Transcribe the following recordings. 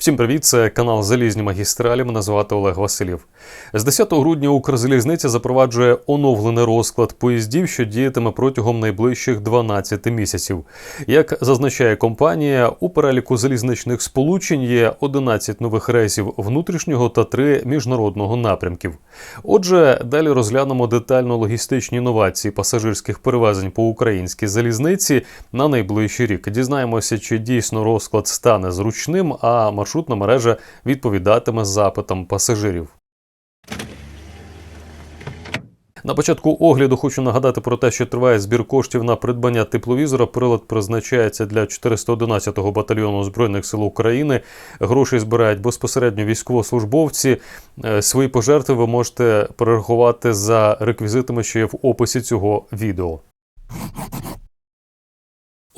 Всім привіт, це канал Залізні магістралі. Мене звати Олег Василів. З 10 грудня Укрзалізниця запроваджує оновлений розклад поїздів, що діятиме протягом найближчих 12 місяців. Як зазначає компанія, у переліку залізничних сполучень є 11 нових рейсів внутрішнього та 3 міжнародного напрямків. Отже, далі розглянемо детально логістичні інновації пасажирських перевезень по українській залізниці на найближчий рік. Дізнаємося, чи дійсно розклад стане зручним, а маршрутна мережа відповідатиме запитам пасажирів. На початку огляду хочу нагадати про те, що триває збір коштів на придбання тепловізора. Прилад призначається для 411-го батальйону збройних сил України. Гроші збирають безпосередньо військовослужбовці. Е, Свої пожертви ви можете перерахувати за реквізитами, що є в описі цього відео.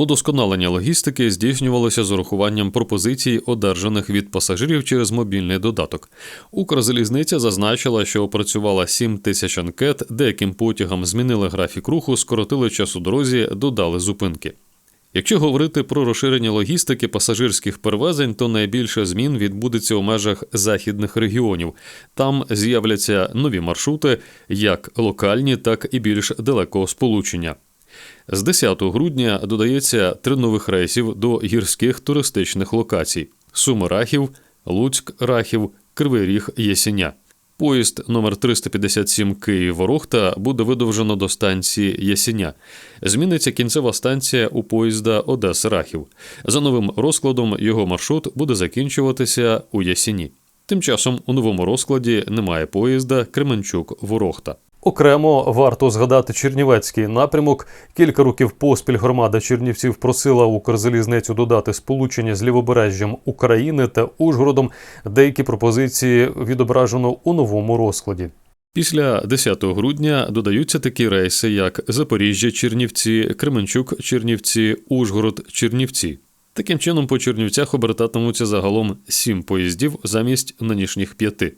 Удосконалення логістики здійснювалося з урахуванням пропозицій, одержаних від пасажирів через мобільний додаток. Укрзалізниця зазначила, що опрацювала 7 тисяч анкет, деяким потягам змінили графік руху, скоротили час у дорозі, додали зупинки. Якщо говорити про розширення логістики пасажирських перевезень, то найбільше змін відбудеться у межах західних регіонів. Там з'являться нові маршрути, як локальні, так і більш далекого сполучення. З 10 грудня додається три нових рейсів до гірських туристичних локацій: Суми-Рахів, Луцьк-Рахів, Кривий Ріг Єсеня. Поїзд номер 357 Київ-Ворохта буде видовжено до станції Ясеня. Зміниться кінцева станція у поїзда Одеса-Рахів. За новим розкладом його маршрут буде закінчуватися у Ясені. Тим часом у новому розкладі немає поїзда Кременчук-Ворохта. Окремо варто згадати Чернівецький напрямок. Кілька років поспіль громада Чернівців просила Укрзалізницю додати сполучення з лівобережжям України та Ужгородом. Деякі пропозиції відображено у новому розкладі. Після 10 грудня додаються такі рейси, як Запоріжжя, Чернівці, Кременчук, Чернівці, Ужгород, Чернівці. Таким чином, по Чернівцях обертатимуться загалом сім поїздів замість нинішніх п'яти.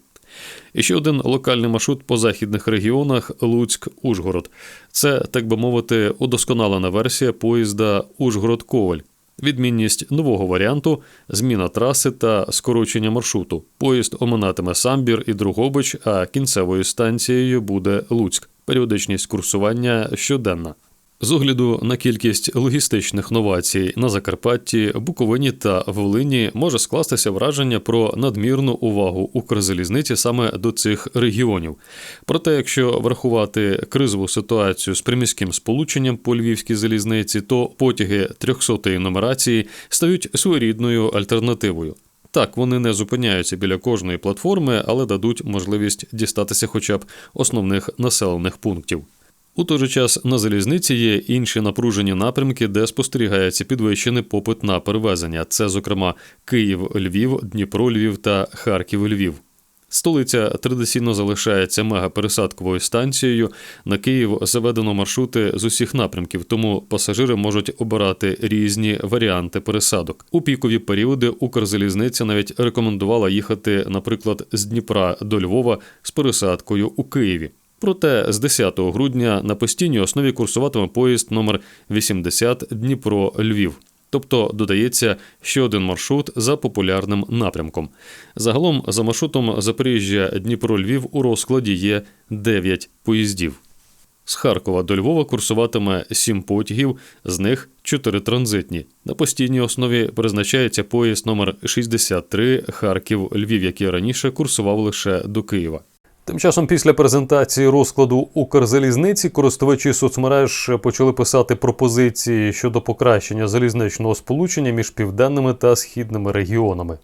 І ще один локальний маршрут по західних регіонах Луцьк-Ужгород. Це, так би мовити, удосконалена версія поїзда Ужгород-Коваль. Відмінність нового варіанту зміна траси та скорочення маршруту. Поїзд оминатиме Самбір і Другобич, а кінцевою станцією буде Луцьк. Періодичність курсування щоденна. З огляду на кількість логістичних новацій на Закарпатті, Буковині та Волині може скластися враження про надмірну увагу Укрзалізниці саме до цих регіонів. Проте, якщо врахувати кризову ситуацію з приміським сполученням по львівській залізниці, то потяги 300-ї нумерації стають своєрідною альтернативою. Так, вони не зупиняються біля кожної платформи, але дадуть можливість дістатися хоча б основних населених пунктів. У той же час на залізниці є інші напружені напрямки, де спостерігається підвищений попит на перевезення. Це, зокрема, Київ, Львів, Дніпро, Львів та Харків, Львів. Столиця традиційно залишається мегапересадковою станцією. На Київ заведено маршрути з усіх напрямків, тому пасажири можуть обирати різні варіанти пересадок. У пікові періоди Укрзалізниця навіть рекомендувала їхати, наприклад, з Дніпра до Львова з пересадкою у Києві. Проте з 10 грудня на постійній основі курсуватиме поїзд номер 80 Дніпро Львів. Тобто додається ще один маршрут за популярним напрямком. Загалом за маршрутом Запоріжжя Дніпро Львів у розкладі є 9 поїздів. З Харкова до Львова курсуватиме 7 потягів, з них 4 транзитні. На постійній основі призначається поїзд номер 63 Харків Львів, який раніше курсував лише до Києва. Тим часом, після презентації розкладу Укрзалізниці, користувачі соцмереж почали писати пропозиції щодо покращення залізничного сполучення між південними та східними регіонами.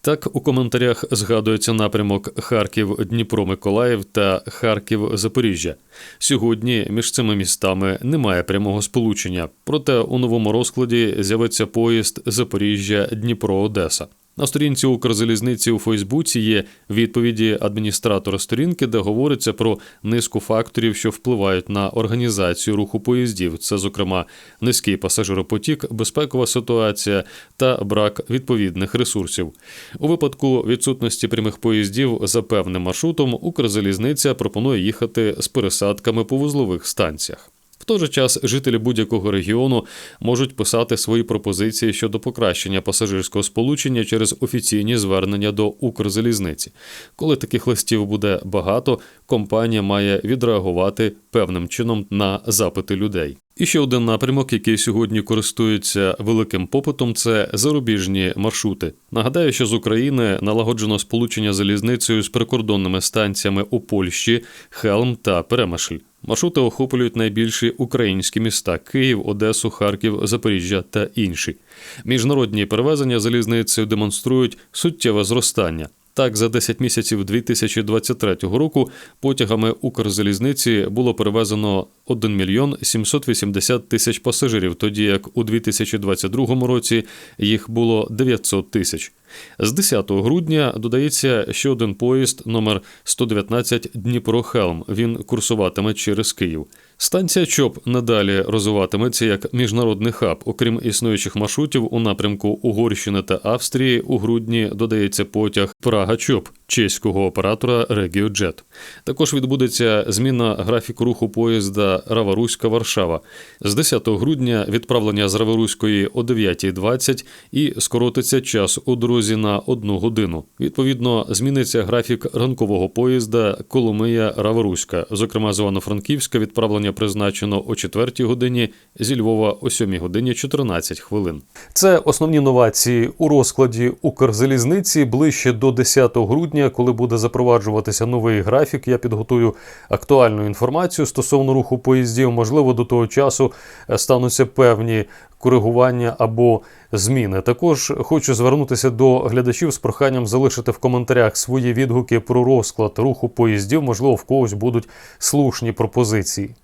Так, у коментарях згадується напрямок Харків, Дніпро, Миколаїв та Харків, Запоріжжя. Сьогодні між цими містами немає прямого сполучення, проте у новому розкладі з'явиться поїзд Запоріжжя, Дніпро, Одеса. На сторінці Укрзалізниці у Фейсбуці є відповіді адміністратора сторінки, де говориться про низку факторів, що впливають на організацію руху поїздів. Це, зокрема, низький пасажиропотік, безпекова ситуація та брак відповідних ресурсів. У випадку відсутності прямих поїздів за певним маршрутом Укрзалізниця пропонує їхати з пересадками по вузлових станціях. В той же час жителі будь-якого регіону можуть писати свої пропозиції щодо покращення пасажирського сполучення через офіційні звернення до Укрзалізниці. Коли таких листів буде багато, компанія має відреагувати певним чином на запити людей. І ще один напрямок, який сьогодні користується великим попитом, це зарубіжні маршрути. Нагадаю, що з України налагоджено сполучення залізницею з прикордонними станціями у Польщі, Хелм та Перемишль. Маршрути охоплюють найбільші українські міста Київ, Одесу, Харків, Запоріжжя та інші. Міжнародні перевезення залізницею демонструють суттєве зростання. Так, за 10 місяців 2023 року потягами Укрзалізниці було перевезено 1 мільйон 780 тисяч пасажирів, тоді як у 2022 році їх було 900 тисяч. З 10 грудня додається ще один поїзд номер 119 Дніпро-Хелм. Він курсуватиме через Київ. Станція ЧОП надалі розвиватиметься як міжнародний хаб. Окрім існуючих маршрутів у напрямку Угорщини та Австрії, у грудні додається потяг Прага ЧОП чеського оператора Регіоджет. Також відбудеться зміна графіку руху поїзда Раваруська Варшава. З 10 грудня відправлення з Раваруської о 9.20 і скоротиться час у дорозі на одну годину. Відповідно, зміниться графік ранкового поїзда Коломия Раваруська. Зокрема, з Івано-Франківська відправлення призначено о 4 годині, зі Львова о 7 годині 14 хвилин. Це основні новації у розкладі Укрзалізниці ближче до 10 грудня, коли буде запроваджуватися новий графік. Я підготую актуальну інформацію стосовно руху поїздів. Можливо, до того часу е, стануться певні коригування або зміни. Також хочу звернутися до глядачів з проханням залишити в коментарях свої відгуки про розклад руху поїздів. Можливо, в когось будуть слушні пропозиції.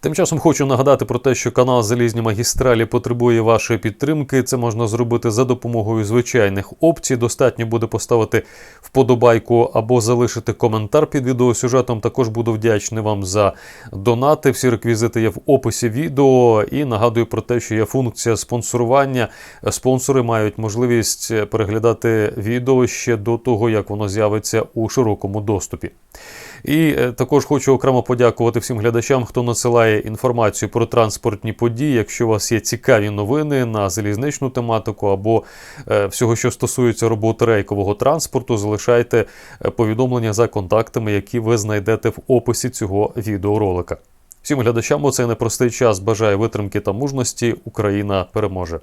Тим часом хочу нагадати про те, що канал Залізні магістралі потребує вашої підтримки. Це можна зробити за допомогою звичайних опцій. Достатньо буде поставити вподобайку або залишити коментар під відеосюжетом. Також буду вдячний вам за донати. Всі реквізити є в описі відео. І нагадую про те, що є функція спонсорування. Спонсори мають можливість переглядати відео ще до того, як воно з'явиться у широкому доступі. І е, також хочу окремо подякувати всім глядачам, хто надсилає інформацію про транспортні події. Якщо у вас є цікаві новини на залізничну тематику або е, всього, що стосується роботи рейкового транспорту, залишайте е, повідомлення за контактами, які ви знайдете в описі цього відеоролика. Всім глядачам у цей непростий час бажаю витримки та мужності. Україна переможе.